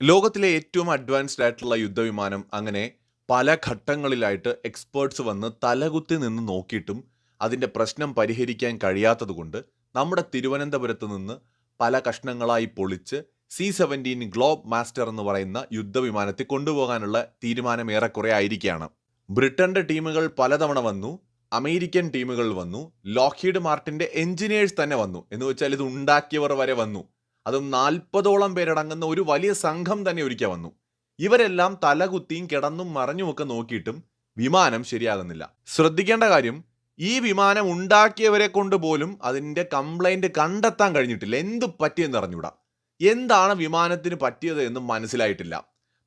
ലോകത്തിലെ ഏറ്റവും അഡ്വാൻസ്ഡ് ആയിട്ടുള്ള യുദ്ധവിമാനം അങ്ങനെ പല ഘട്ടങ്ങളിലായിട്ട് എക്സ്പേർട്സ് വന്ന് തലകുത്തി നിന്ന് നോക്കിയിട്ടും അതിന്റെ പ്രശ്നം പരിഹരിക്കാൻ കഴിയാത്തതുകൊണ്ട് നമ്മുടെ തിരുവനന്തപുരത്ത് നിന്ന് പല കഷ്ണങ്ങളായി പൊളിച്ച് സി സെവന്റീൻ ഗ്ലോബ് മാസ്റ്റർ എന്ന് പറയുന്ന യുദ്ധവിമാനത്തിൽ കൊണ്ടുപോകാനുള്ള തീരുമാനം ഏറെക്കുറെ ആയിരിക്കുകയാണ്. ബ്രിട്ടന്റെ ടീമുകൾ പലതവണ വന്നു അമേരിക്കൻ ടീമുകൾ വന്നു ലോക്കീഡ് മാർട്ടിന്റെ എഞ്ചിനീയേഴ്സ് തന്നെ വന്നു. എന്ന് വെച്ചാൽ ഇത് ഉണ്ടാക്കിയവർ വരെ വന്നു. അതും നാൽപ്പതോളം പേരടങ്ങുന്ന ഒരു വലിയ സംഘം തന്നെ ഒരിക്കൽ വന്നു. ഇവരെല്ലാം തലകുത്തിയും കിടന്നും മറഞ്ഞുമൊക്കെ നോക്കിയിട്ടും വിമാനം ശരിയാകുന്നില്ല. ശ്രദ്ധിക്കേണ്ട കാര്യം ഈ വിമാനം ഉണ്ടാക്കിയവരെ കൊണ്ട് പോലും അതിന്റെ കംപ്ലൈന്റ് കണ്ടെത്താൻ കഴിഞ്ഞിട്ടില്ല. എന്ത് പറ്റിയെന്ന് അറിഞ്ഞൂടാ എന്താണ് വിമാനത്തിന് പറ്റിയത് എന്നും മനസ്സിലായിട്ടില്ല.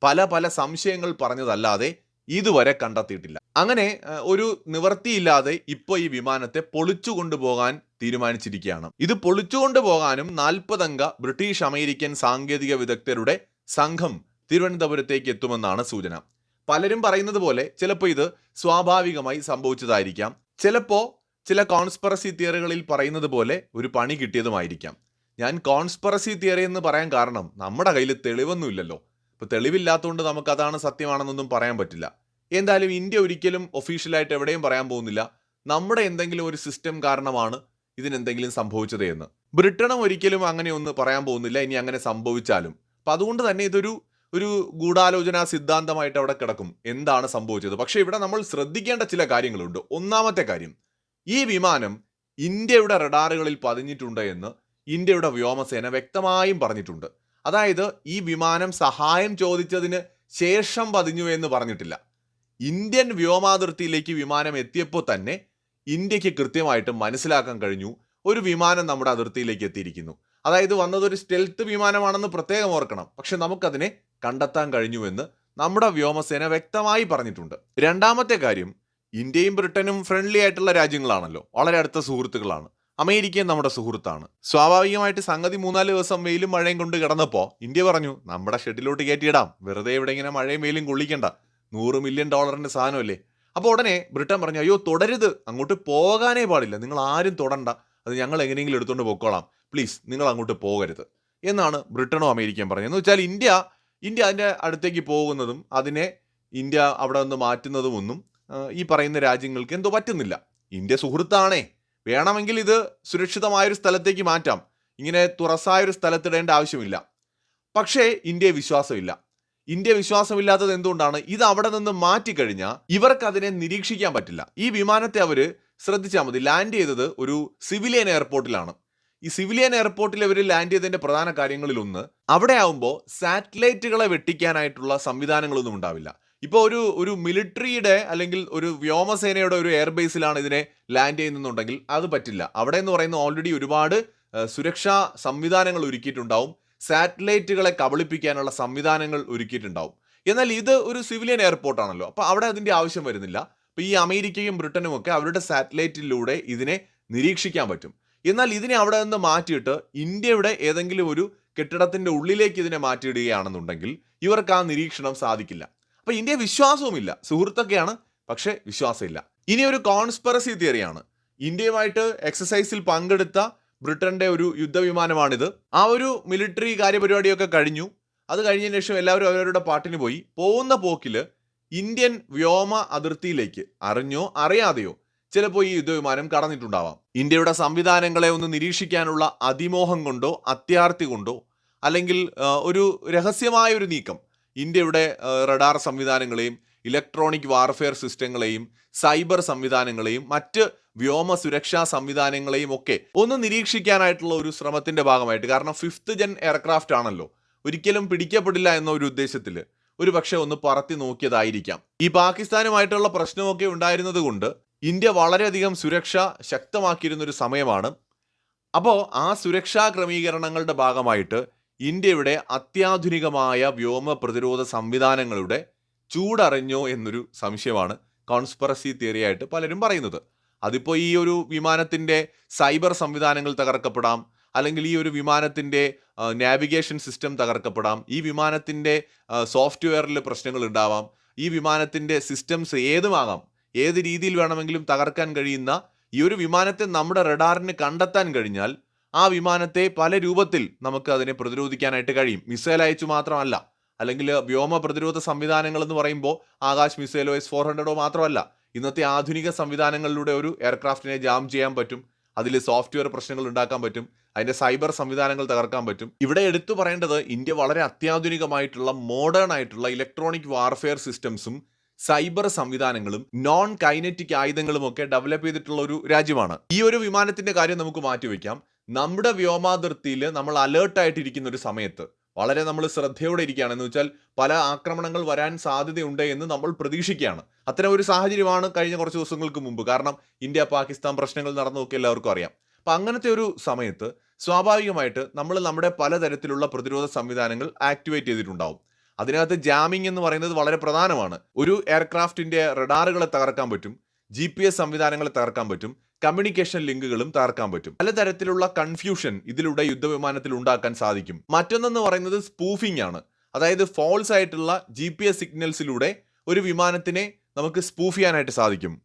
പല പല സംശയങ്ങൾ പറഞ്ഞതല്ലാതെ ഇതുവരെ കണ്ടെത്തിയിട്ടില്ല. അങ്ങനെ ഒരു നിവൃത്തിയില്ലാതെ ഇപ്പോൾ ഈ വിമാനത്തെ പൊളിച്ചു കൊണ്ടുപോകാൻ തീരുമാനിച്ചിരിക്കുകയാണ്. ഇത് പൊളിച്ചുകൊണ്ട് പോകാനും നാൽപ്പതംഗ ബ്രിട്ടീഷ് അമേരിക്കൻ സാങ്കേതിക വിദഗ്ധരുടെ സംഘം തിരുവനന്തപുരത്തേക്ക് എത്തുമെന്നാണ് സൂചന. പലരും പറയുന്നത് പോലെ ചിലപ്പോൾ ഇത് സ്വാഭാവികമായി സംഭവിച്ചതായിരിക്കാം. ചിലപ്പോൾ ചില കോൺസ്പറസി തിയറികളിൽ പറയുന്നത് പോലെ ഒരു പണി കിട്ടിയതുമായിരിക്കാം. ഞാൻ കോൺസ്പറസി തിയറി എന്ന് പറയാൻ കാരണം നമ്മുടെ കയ്യിൽ തെളിവൊന്നുമില്ലല്ലോ. ഇപ്പൊ തെളിവില്ലാത്തതുകൊണ്ട് നമുക്ക് അതാണ് സത്യമാണെന്നൊന്നും പറയാൻ പറ്റില്ല. എന്തായാലും ഇന്ത്യ ഒരിക്കലും ഒഫീഷ്യലായിട്ട് എവിടെയും പറയാൻ പോകുന്നില്ല. നമ്മുടെ എന്തെങ്കിലും ഒരു സിസ്റ്റം കാരണമാണ് ഇതിനെന്തെങ്കിലും സംഭവിച്ചത് എന്ന്. ബ്രിട്ടനും ഒരിക്കലും അങ്ങനെ ഒന്ന് പറയാൻ പോകുന്നില്ല. ഇനി അങ്ങനെ സംഭവിച്ചാലും. അപ്പം അതുകൊണ്ട് തന്നെ ഇതൊരു ഒരു ഗൂഢാലോചന സിദ്ധാന്തമായിട്ട് അവിടെ കിടക്കും. എന്താണ് സംഭവിച്ചത്? പക്ഷേ ഇവിടെ നമ്മൾ ശ്രദ്ധിക്കേണ്ട ചില കാര്യങ്ങളുണ്ട്. ഒന്നാമത്തെ കാര്യം ഈ വിമാനം ഇന്ത്യയുടെ റഡാറുകളിൽ പതിഞ്ഞിട്ടുണ്ട് എന്ന് ഇന്ത്യയുടെ വ്യോമസേന വ്യക്തമായും പറഞ്ഞിട്ടുണ്ട്. അതായത് ഈ വിമാനം സഹായം ചോദിച്ചതിന് ശേഷം പതിഞ്ഞു എന്ന് പറഞ്ഞിട്ടില്ല. ഇന്ത്യൻ വ്യോമാതിർത്തിയിലേക്ക് വിമാനം എത്തിയപ്പോൾ തന്നെ ഇന്ത്യയ്ക്ക് കൃത്യമായിട്ട് മനസ്സിലാക്കാൻ കഴിഞ്ഞു. ഒരു വിമാനം നമ്മുടെ അതിർത്തിയിലേക്ക് എത്തിയിരിക്കുന്നു. അതായത് വന്നത് ഒരു സ്റ്റെൽത്ത് വിമാനമാണെന്ന് പ്രത്യേകം ഓർക്കണം. പക്ഷെ നമുക്കതിനെ കണ്ടെത്താൻ കഴിഞ്ഞുവെന്ന് നമ്മുടെ വ്യോമസേന വ്യക്തമായി പറഞ്ഞിട്ടുണ്ട്. രണ്ടാമത്തെ കാര്യം ഇന്ത്യയും ബ്രിട്ടനും ഫ്രണ്ട്ലി ആയിട്ടുള്ള രാജ്യങ്ങളാണല്ലോ. വളരെ അടുത്ത സുഹൃത്തുക്കളാണ്. അമേരിക്കയും നമ്മുടെ സുഹൃത്താണ്. സ്വാഭാവികമായിട്ട് സംഗതി മൂന്നാൽ ദിവസം വെയിലും മഴയും കൊണ്ട് കിടന്നപ്പോൾ ഇന്ത്യ പറഞ്ഞു നമ്മുടെ ഷെഡിലോട്ട് കയറ്റിയിടാം. വെറുതെ ഇവിടെ ഇങ്ങനെ മഴയും വെയിലും കൊള്ളിക്കണ്ട. നൂറ് മില്യൺ ഡോളറിന്റെ സാധനമല്ലേ? അപ്പോൾ ഉടനെ ബ്രിട്ടൻ പറഞ്ഞു അയ്യോ തുടരുത്. അങ്ങോട്ട് പോകാനേ പാടില്ല. നിങ്ങൾ ആരും തൊടണ്ട. അത് ഞങ്ങൾ എങ്ങനെയെങ്കിലും എടുത്തുകൊണ്ട് പൊക്കോളാം. പ്ലീസ് നിങ്ങൾ അങ്ങോട്ട് പോകരുത്. എന്നാണ് ബ്രിട്ടനോ അമേരിക്കയും പറഞ്ഞത്. എന്ന് വെച്ചാൽ ഇന്ത്യ ഇന്ത്യ അതിന്റെ അടുത്തേക്ക് പോകുന്നതും അതിനെ ഇന്ത്യ അവിടെ നിന്ന് മാറ്റുന്നതും ഒന്നും ഈ പറയുന്ന രാജ്യങ്ങൾക്ക് എന്തോ പറ്റുന്നില്ല. ഇന്ത്യ സുഹൃത്താണേ. വേണമെങ്കിൽ ഇത് സുരക്ഷിതമായൊരു സ്ഥലത്തേക്ക് മാറ്റാം. ഇങ്ങനെ തുറസായൊരു സ്ഥലത്തിടേണ്ട ആവശ്യമില്ല. പക്ഷേ ഇന്ത്യയെ വിശ്വാസമില്ല. ഇന്ത്യ വിശ്വാസമില്ലാത്തത് എന്തുകൊണ്ടാണ്? ഇത് അവിടെ നിന്ന് മാറ്റിക്കഴിഞ്ഞാൽ ഇവർക്ക് അതിനെ നിരീക്ഷിക്കാൻ പറ്റില്ല. ഈ വിമാനത്തെ അവർ ശ്രദ്ധിച്ചാൽ മതി. ലാൻഡ് ചെയ്തത് ഒരു സിവിലിയൻ എയർപോർട്ടിലാണ്. ഈ സിവിലിയൻ എയർപോർട്ടിൽ അവർ ലാൻഡ് ചെയ്തതിന്റെ പ്രധാന കാര്യങ്ങളിൽ ഒന്ന് അവിടെ ആവുമ്പോൾ സാറ്റലൈറ്റുകളെ വെട്ടിക്കാനായിട്ടുള്ള സംവിധാനങ്ങളൊന്നും ഉണ്ടാവില്ല. ഇപ്പോൾ ഒരു ഒരു മിലിറ്ററിയുടെ അല്ലെങ്കിൽ ഒരു വ്യോമസേനയുടെ ഒരു എയർബേസിലാണ് ഇതിനെ ലാൻഡ് ചെയ്യുന്നുണ്ടെങ്കിൽ അത് പറ്റില്ല. അവിടെ എന്ന് പറയുന്ന ഓൾറെഡി ഒരുപാട് സുരക്ഷാ സംവിധാനങ്ങൾ ഒരുക്കിയിട്ടുണ്ടാവും. സാറ്റലൈറ്റുകളെ കബളിപ്പിക്കാനുള്ള സംവിധാനങ്ങൾ ഒരുക്കിയിട്ടുണ്ടാവും. എന്നാൽ ഇത് ഒരു സിവിലിയൻ എയർപോർട്ടാണല്ലോ അപ്പോൾ അവിടെ അതിന്റെ ആവശ്യം വരുന്നില്ല. അപ്പോൾ ഈ അമേരിക്കയും ബ്രിട്ടനും ഒക്കെ അവരുടെ സാറ്റലൈറ്റിലൂടെ ഇതിനെ നിരീക്ഷിക്കാൻ പറ്റും. എന്നാൽ ഇതിനെ അവിടെ നിന്ന് മാറ്റിയിട്ട് ഇന്ത്യയുടെ ഏതെങ്കിലും ഒരു കെട്ടിടത്തിന്റെ ഉള്ളിലേക്ക് ഇതിനെ മാറ്റിയിടുകയാണെന്നുണ്ടെങ്കിൽ ഇവർക്ക് ആ നിരീക്ഷണം സാധിക്കില്ല. അപ്പോൾ ഇന്ത്യ വിശ്വാസവുമില്ല. സുഹൃത്തൊക്കെയാണ് പക്ഷേ വിശ്വാസമില്ല. ഇനി ഒരു കോൺസ്പെറസി തിയറിയാണ് ഇന്ത്യയുമായിട്ട് എക്സസൈസിൽ പങ്കെടുത്ത ബ്രിട്ടന്റെ ഒരു യുദ്ധവിമാനമാണിത്. ആ ഒരു മിലിറ്ററി കാര്യപരിപാടിയൊക്കെ കഴിഞ്ഞു. അത് കഴിഞ്ഞതിന് ശേഷം എല്ലാവരും അവരവരുടെ പാട്ടിന് പോയി. പോകുന്ന പോക്കിൽ ഇന്ത്യൻ വ്യോമ അതിർത്തിയിലേക്ക്. അറിഞ്ഞോ അറിയാതെയോ ചിലപ്പോൾ ഈ യുദ്ധവിമാനം കടന്നിട്ടുണ്ടാവാം. ഇന്ത്യയുടെ സംവിധാനങ്ങളെ ഒന്ന് നിരീക്ഷിക്കാനുള്ള അതിമോഹം കൊണ്ടോ അത്യാർത്തി കൊണ്ടോ അല്ലെങ്കിൽ ഒരു രഹസ്യമായ ഒരു നീക്കം. ഇന്ത്യയുടെ റഡാർ സംവിധാനങ്ങളെയും ഇലക്ട്രോണിക് വാർഫെയർ സിസ്റ്റങ്ങളെയും സൈബർ സംവിധാനങ്ങളെയും മറ്റ് വ്യോമ സുരക്ഷാ സംവിധാനങ്ങളെയും ഒക്കെ ഒന്ന് നിരീക്ഷിക്കാനായിട്ടുള്ള ഒരു ശ്രമത്തിന്റെ ഭാഗമായിട്ട്. കാരണം ഫിഫ്ത്ത് ജെൻ എയർക്രാഫ്റ്റ് ആണല്ലോ. ഒരിക്കലും പിടിക്കപ്പെടില്ല എന്ന ഒരു ഉദ്ദേശത്തിൽ ഒരു പക്ഷെ ഒന്ന് പറത്തി നോക്കിയതായിരിക്കാം. ഈ പാകിസ്ഥാനുമായിട്ടുള്ള പ്രശ്നമൊക്കെ ഉണ്ടായിരുന്നത് കൊണ്ട് ഇന്ത്യ വളരെയധികം സുരക്ഷ ശക്തമാക്കിയിരുന്ന ഒരു സമയമാണ്. അപ്പോൾ ആ സുരക്ഷാ ക്രമീകരണങ്ങളുടെ ഭാഗമായിട്ട് ഇന്ത്യയുടെ അത്യാധുനികമായ വ്യോമ പ്രതിരോധ സംവിധാനങ്ങളുടെ ചൂടറിഞ്ഞോ എന്നൊരു സംശയമാണ് കോൺസ്പെറസി തിയറിയായിട്ട് പലരും പറയുന്നത്. അതിപ്പോൾ ഈ ഒരു വിമാനത്തിന്റെ സൈബർ സംവിധാനങ്ങൾ തകർക്കപ്പെടാം അല്ലെങ്കിൽ ഈ ഒരു വിമാനത്തിന്റെ നാവിഗേഷൻ സിസ്റ്റം തകർക്കപ്പെടാം ഈ വിമാനത്തിന്റെ സോഫ്റ്റ്വെയറിൽ പ്രശ്നങ്ങൾ ഉണ്ടാവാം ഈ വിമാനത്തിന്റെ സിസ്റ്റംസ് ഏതുമാകാം ഏത് രീതിയിൽ വേണമെങ്കിലും തകർക്കാൻ കഴിയുന്ന ഈ ഒരു വിമാനത്തെ നമ്മുടെ റഡാറിന് കണ്ടെത്താൻ കഴിഞ്ഞാൽ ആ വിമാനത്തെ പല രൂപത്തിൽ നമുക്ക് അതിനെ പ്രതിരോധിക്കാനായിട്ട് കഴിയും. മിസൈൽ അയച്ചു മാത്രമല്ല അല്ലെങ്കിൽ വ്യോമ പ്രതിരോധ സംവിധാനങ്ങൾ എന്ന് പറയുമ്പോൾ ആകാശ് മിസൈലോ എസ് ഫോർ ഹൺഡ്രഡോ മാത്രമല്ല ഇന്നത്തെ ആധുനിക സംവിധാനങ്ങളിലൂടെ ഒരു എയർക്രാഫ്റ്റിനെ ജാം ചെയ്യാൻ പറ്റും. അതിൽ സോഫ്റ്റ്വെയർ പ്രശ്നങ്ങൾ ഉണ്ടാക്കാൻ പറ്റും. അതിന്റെ സൈബർ സംവിധാനങ്ങൾ തകർക്കാൻ പറ്റും. ഇവിടെ എടുത്തു പറയേണ്ടത് ഇന്ത്യ വളരെ അത്യാധുനികമായിട്ടുള്ള മോഡേൺ ആയിട്ടുള്ള ഇലക്ട്രോണിക് വാർഫെയർ സിസ്റ്റംസും സൈബർ സംവിധാനങ്ങളും നോൺ കൈനറ്റിക് ആയുധങ്ങളും ഒക്കെ ഡെവലപ്പ് ചെയ്തിട്ടുള്ള ഒരു രാജ്യമാണ്. ഈ ഒരു വിമാനത്തിന്റെ കാര്യം നമുക്ക് മാറ്റിവെക്കാം. നമ്മുടെ വ്യോമാതിർത്തിയിൽ നമ്മൾ അലേർട്ടായിട്ടിരിക്കുന്ന ഒരു സമയത്ത് വളരെ നമ്മൾ ശ്രദ്ധയോടെ ഇരിക്കുകയാണ്. എന്ന് വെച്ചാൽ പല ആക്രമണങ്ങൾ വരാൻ സാധ്യതയുണ്ട് എന്ന് നമ്മൾ പ്രതീക്ഷിക്കുകയാണ്. അത്തരം ഒരു സാഹചര്യമാണ് കഴിഞ്ഞ കുറച്ച് ദിവസങ്ങൾക്ക് മുമ്പ്. കാരണം ഇന്ത്യ പാകിസ്ഥാൻ പ്രശ്നങ്ങൾ നടന്നതൊക്കെ എല്ലാവർക്കും അറിയാം. അപ്പം അങ്ങനത്തെ ഒരു സമയത്ത് സ്വാഭാവികമായിട്ട് നമ്മൾ നമ്മുടെ പലതരത്തിലുള്ള പ്രതിരോധ സംവിധാനങ്ങൾ ആക്ടിവേറ്റ് ചെയ്തിട്ടുണ്ടാവും. അതിനകത്ത് ജാമിംഗ് എന്ന് പറയുന്നത് വളരെ പ്രധാനമാണ്. ഒരു എയർക്രാഫ്റ്റിന്റെ റഡാറുകളെ തകർക്കാൻ പറ്റും. ജി പി എസ് സംവിധാനങ്ങൾ തകർക്കാൻ പറ്റും. കമ്മ്യൂണിക്കേഷൻ ലിങ്കുകളും തകർക്കാൻ പറ്റും. പലതരത്തിലുള്ള കൺഫ്യൂഷൻ ഇതിലൂടെ യുദ്ധവിമാനത്തിൽ ഉണ്ടാക്കാൻ സാധിക്കും. മറ്റൊന്നെന്ന് പറയുന്നത് സ്പൂഫിംഗ് ആണ്. അതായത് ഫോൾസ് ആയിട്ടുള്ള ജി പി എസ് സിഗ്നൽസിലൂടെ ഒരു വിമാനത്തിനെ നമുക്ക് സ്പൂഫ് ചെയ്യാനായിട്ട് സാധിക്കും.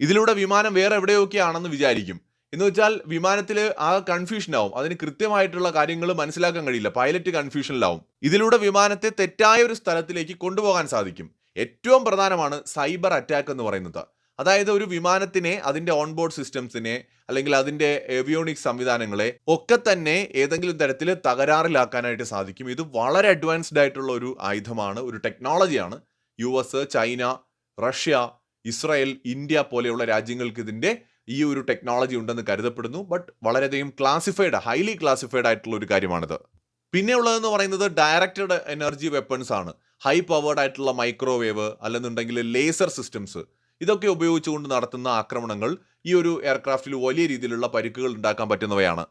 ഇതിലൂടെ വിമാനം വേറെ എവിടെയൊക്കെ ആണെന്ന് വിചാരിക്കും. എന്ന് വെച്ചാൽ വിമാനത്തിൽ ആ കൺഫ്യൂഷൻ ആവും. അതിന് കൃത്യമായിട്ടുള്ള കാര്യങ്ങൾ മനസ്സിലാക്കാൻ കഴിയില്ല. പൈലറ്റ് കൺഫ്യൂഷനിലാവും ഇതിലൂടെ വിമാനത്തെ തെറ്റായ ഒരു സ്ഥലത്തിലേക്ക് കൊണ്ടുപോകാൻ സാധിക്കും. ഏറ്റവും പ്രധാനമാണ് സൈബർ അറ്റാക്ക് എന്ന് പറയുന്നത്. അതായത് ഒരു വിമാനത്തിനെ അതിന്റെ ഓൺബോർഡ് സിസ്റ്റംസിനെ അല്ലെങ്കിൽ അതിന്റെ എവിയോണിക് സംവിധാനങ്ങളെ ഒക്കെ തന്നെ ഏതെങ്കിലും തരത്തിൽ തകരാറിലാക്കാനായിട്ട് സാധിക്കും. ഇത് വളരെ അഡ്വാൻസ്ഡ് ആയിട്ടുള്ള ഒരു ആയുധമാണ് ഒരു ടെക്നോളജിയാണ് U S China Russia Israel India പോലെയുള്ള രാജ്യങ്ങൾക്ക് ഇതിന്റെ ഈ ഒരു ടെക്നോളജി ഉണ്ടെന്ന് കരുതപ്പെടുന്നു. ബട്ട് വളരെയധികം ക്ലാസിഫൈഡ് ഹൈലി ക്ലാസിഫൈഡ് ആയിട്ടുള്ള ഒരു കാര്യമാണിത്. പിന്നെ ഉള്ളതെന്ന് പറയുന്നത് ഡയറക്റ്റഡ് എനർജി വെപ്പൺസ് ആണ്. ഹൈ പവേർഡ് ആയിട്ടുള്ള മൈക്രോവേവ് അല്ലെന്നുണ്ടെങ്കിൽ ലേസർ സിസ്റ്റംസ് ഇതൊക്കെ ഉപയോഗിച്ചുകൊണ്ട് നടത്തുന്ന ആക്രമണങ്ങൾ ഈ ഒരു എയർക്രാഫ്റ്റിൽ വലിയ രീതിയിലുള്ള പരിക്കുകൾ ഉണ്ടാക്കാൻ പറ്റുന്നവയാണ്.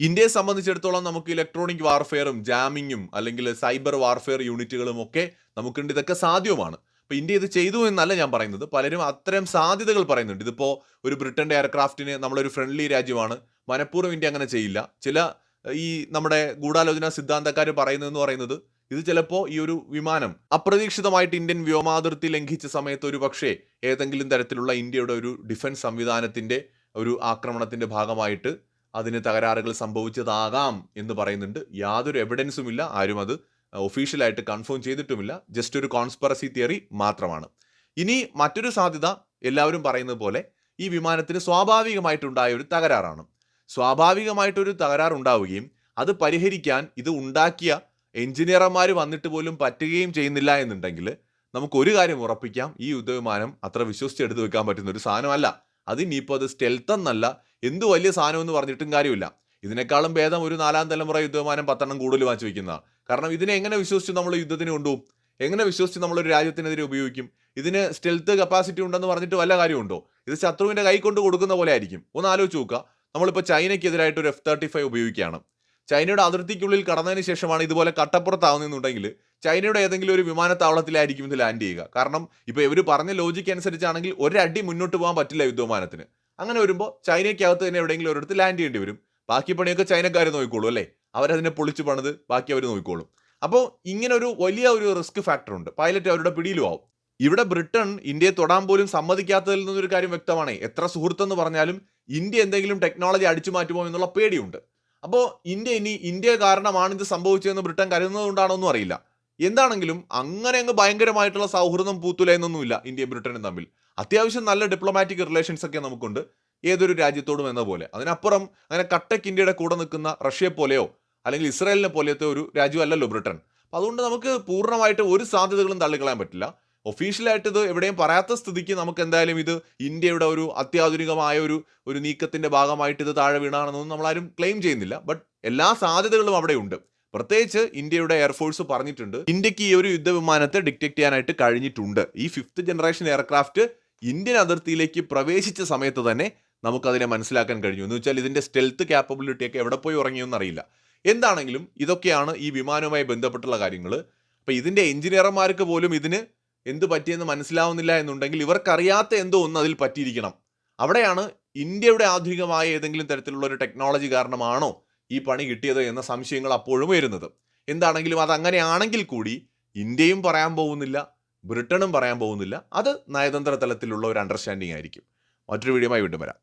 ഇന്ത്യയെ സംബന്ധിച്ചിടത്തോളം നമുക്ക് ഇലക്ട്രോണിക് വാർഫെയറും ജാമിങ്ങും അല്ലെങ്കിൽ സൈബർ വാർഫെയർ യൂണിറ്റുകളും ഒക്കെ നമുക്കുണ്ട്. ഇതൊക്കെ സാധ്യവുമാണ്. അപ്പോൾ ഇന്ത്യ ഇത് ചെയ്തു എന്നല്ല ഞാൻ പറയുന്നത്. പലരും അത്തരം സാധ്യതകൾ പറയുന്നുണ്ട്. ഇതിപ്പോൾ ഒരു ബ്രിട്ടന്റെ എയർക്രാഫ്റ്റിന് നമ്മളൊരു ഫ്രണ്ട്ലി രാജ്യമാണ്. മനഃപൂർവം ഇന്ത്യ അങ്ങനെ ചെയ്യില്ല. ചില ഈ നമ്മുടെ ഗൂഢാലോചന സിദ്ധാന്തക്കാർ പറയുന്നതെന്ന് പറയുന്നത് ഇത് ചിലപ്പോൾ ഈ ഒരു വിമാനം അപ്രതീക്ഷിതമായിട്ട് ഇന്ത്യൻ വ്യോമാതിർത്തി ലംഘിച്ച സമയത്ത് ഒരു പക്ഷേ ഏതെങ്കിലും തരത്തിലുള്ള ഇന്ത്യയുടെ ഒരു ഡിഫൻസ് സംവിധാനത്തിന്റെ ഒരു ആക്രമണത്തിന്റെ ഭാഗമായിട്ട് അതിന് തകരാറുകൾ സംഭവിച്ചതാകാം എന്ന് പറയുന്നുണ്ട്. യാതൊരു എവിഡൻസും ഇല്ല ആരും അത് ഒഫീഷ്യലായിട്ട് കൺഫേം ചെയ്തിട്ടുമില്ല. ജസ്റ്റ് ഒരു കോൺസ്പെറസി തിയറി മാത്രമാണ്. ഇനി മറ്റൊരു സാധ്യത എല്ലാവരും പറയുന്നത് പോലെ ഈ വിമാനത്തിന് സ്വാഭാവികമായിട്ടുണ്ടായ ഒരു തകരാറാണ്. സ്വാഭാവികമായിട്ടൊരു തകരാറുണ്ടാവുകയും അത് പരിഹരിക്കാൻ ഇത് ഉണ്ടാക്കിയ എഞ്ചിനീയർമാർ വന്നിട്ട് പോലും പറ്റുകയും ചെയ്യുന്നില്ല എന്നുണ്ടെങ്കിൽ നമുക്ക് ഒരു കാര്യം ഉറപ്പിക്കാം. ഈ യുദ്ധവിമാനം അത്ര വിശ്വസിച്ച് എടുത്ത് വെക്കാൻ പറ്റുന്ന ഒരു സാധനമല്ല. അത് ഇനിയിപ്പോൾ അത് സ്റ്റെൽത്ത് എന്നല്ല. എന്ത് വലിയ സാധനം എന്ന് പറഞ്ഞിട്ടും കാര്യമില്ല. ഇതിനേക്കാളും ഭേദം ഒരു നാലാം തലമുറ യുദ്ധവിമാനം പത്തെണ്ണം കൂടുതൽ വാങ്ങിച്ചു വെക്കുന്നതാണ് കാരണം ഇതിനെ എങ്ങനെ വിശ്വസിച്ച് നമ്മൾ യുദ്ധത്തിന് കൊണ്ടുപോകും? എങ്ങനെ വിശ്വസിച്ച് നമ്മളൊരു രാജ്യത്തിനെതിരെ ഉപയോഗിക്കും? ഇതിന് സ്റ്റെൽത്ത് കപ്പാസിറ്റി ഉണ്ടെന്ന് പറഞ്ഞിട്ട് വല്ല കാര്യമുണ്ടോ? ഇത് ശത്രുവിന്റെ കൈ കൊണ്ട് കൊടുക്കുന്ന പോലെ ആയിരിക്കും. ഒന്ന് ആലോചിച്ച് നോക്കുക. നമ്മളിപ്പോൾ ചൈനയ്ക്കെതിരായിട്ട് ഒരു എഫ് തേർട്ടി ഫൈവ് ഉപയോഗിക്കുകയാണ്. ചൈനയുടെ അതിർത്തിക്കുള്ളിൽ കടന്നതിന് ശേഷമാണ് ഇതുപോലെ കട്ടപ്പുറത്താവുന്നുണ്ടെങ്കിൽ ചൈനയുടെ ഏതെങ്കിലും ഒരു വിമാനത്താവളത്തിലായിരിക്കും ഇത് ലാൻഡ് ചെയ്യുക. കാരണം ഇപ്പോൾ ഇവർ പറഞ്ഞ ലോജിക്ക് അനുസരിച്ചാണെങ്കിൽ ഒരടി മുന്നോട്ട് പോകാൻ പറ്റില്ല യുദ്ധവിമാനത്തിന്. അങ്ങനെ വരുമ്പോൾ ചൈനയ്ക്കകത്ത് തന്നെ എവിടെയെങ്കിലും ഒരിടത്ത് ലാൻഡ് ചെയ്യേണ്ടി വരും. ബാക്കി പണിയൊക്കെ ചൈനക്കാർ നോക്കിക്കോളൂ അല്ലേ? അവരതിനെ പൊളിച്ച് പണിത് ബാക്കി അവർ നോക്കിക്കോളും. അപ്പോൾ ഇങ്ങനെ ഒരു വലിയ ഒരു റിസ്ക് ഫാക്ടർ ഉണ്ട്. പൈലറ്റ് അവരുടെ പിടിയിലും ആവും. ഇവിടെ ബ്രിട്ടൻ ഇന്ത്യയെ തൊടാൻ പോലും സമ്മതിക്കാത്തതിൽ നിന്നൊരു കാര്യം വ്യക്തമാണ്. എത്ര സുഹൃത്തെന്ന് പറഞ്ഞാലും ഇന്ത്യ എന്തെങ്കിലും ടെക്നോളജി അടിച്ചു മാറ്റുമോ എന്നുള്ള പേടിയുണ്ട്. അപ്പോൾ ഇന്ത്യ ഇനി ഇന്ത്യ കാരണമാണ് ഇത് സംഭവിച്ചതെന്ന് ബ്രിട്ടൻ കരുതുന്നതുകൊണ്ടാണോന്നും അറിയില്ല. എന്താണെങ്കിലും അങ്ങനെ അങ്ങ് ഭയങ്കരമായിട്ടുള്ള സൗഹൃദം പൂത്തുലയെന്നൊന്നുമില്ല ഇന്ത്യയും ബ്രിട്ടനും തമ്മിൽ. അത്യാവശ്യം നല്ല ഡിപ്ലോമാറ്റിക് റിലേഷൻസ് ഒക്കെ നമുക്കുണ്ട്. ഏതൊരു രാജ്യത്തോടും എന്ന പോലെ. അതിനപ്പുറം അങ്ങനെ കട്ടക്ക് ഇന്ത്യയുടെ കൂടെ നിൽക്കുന്ന റഷ്യയെ പോലെയോ അല്ലെങ്കിൽ ഇസ്രായേലിനെ പോലത്തെ ഒരു രാജ്യമല്ലല്ലോ ബ്രിട്ടൻ. അതുകൊണ്ട് നമുക്ക് പൂർണമായിട്ട് ഒരു സാധ്യതകളും തള്ളിക്കളയാൻ പറ്റില്ല. ഒഫീഷ്യലായിട്ട് ഇത് എവിടെയും പറയാത്ത സ്ഥിതിക്ക് നമുക്ക് എന്തായാലും ഇത് ഇന്ത്യയുടെ ഒരു അത്യാധുനികമായ ഒരു ഒരു നീക്കത്തിന്റെ ഭാഗമായിട്ട് ഇത് താഴെ വീണാണെന്നൊന്നും നമ്മളാരും ക്ലെയിം ചെയ്യുന്നില്ല. ബട്ട് എല്ലാ സാധ്യതകളും അവിടെയുണ്ട്. പ്രത്യേകിച്ച് ഇന്ത്യയുടെ എയർഫോഴ്സ് പറഞ്ഞിട്ടുണ്ട് ഇന്ത്യയ്ക്ക് ഈ ഒരു യുദ്ധവിമാനത്തെ ഡിറ്റക്ട് ചെയ്യാനായിട്ട് കഴിഞ്ഞിട്ടുണ്ട്. ഈ ഫിഫ്ത്ത് ജനറേഷൻ എയർക്രാഫ്റ്റ് ഇന്ത്യൻ അതിർത്തിയിലേക്ക് പ്രവേശിച്ച സമയത്ത് തന്നെ നമുക്കതിനെ മനസ്സിലാക്കാൻ കഴിഞ്ഞു. എന്ന് വെച്ചാൽ ഇതിന്റെ സ്റ്റെൽത്ത് ക്യാപ്പബിലിറ്റി ഒക്കെ എവിടെ പോയി ഉറങ്ങിയെന്ന് അറിയില്ല എന്താണെങ്കിലും ഇതൊക്കെയാണ് ഈ വിമാനവുമായി ബന്ധപ്പെട്ടുള്ള കാര്യങ്ങൾ അപ്പോൾ ഇതിന്റെ എഞ്ചിനീയർമാർക്ക് പോലും ഇതിന് എന്ത് പറ്റിയെന്ന് മനസ്സിലാവുന്നില്ല എന്നുണ്ടെങ്കിൽ ഇവർക്കറിയാത്ത എന്തോ ഒന്ന് അതിൽ പറ്റിയിരിക്കണം. അവിടെയാണ് ഇന്ത്യയുടെ ആധുനികമായ ഏതെങ്കിലും തരത്തിലുള്ള ഒരു ടെക്നോളജി കാരണമാണോ ഈ പണി കിട്ടിയത് എന്ന സംശയങ്ങൾ അപ്പോഴും വരുന്നത് എന്താണെങ്കിലും അത് അങ്ങനെയാണെങ്കിൽ കൂടി ഇന്ത്യയും പറയാൻ പോകുന്നില്ല ബ്രിട്ടനും പറയാൻ പോകുന്നില്ല. അത് നയതന്ത്ര തലത്തിലുള്ള ഒരു അണ്ടർസ്റ്റാൻഡിംഗ് ആയിരിക്കും. മറ്റൊരു വീഡിയോയുമായി വീണ്ടും വരാം.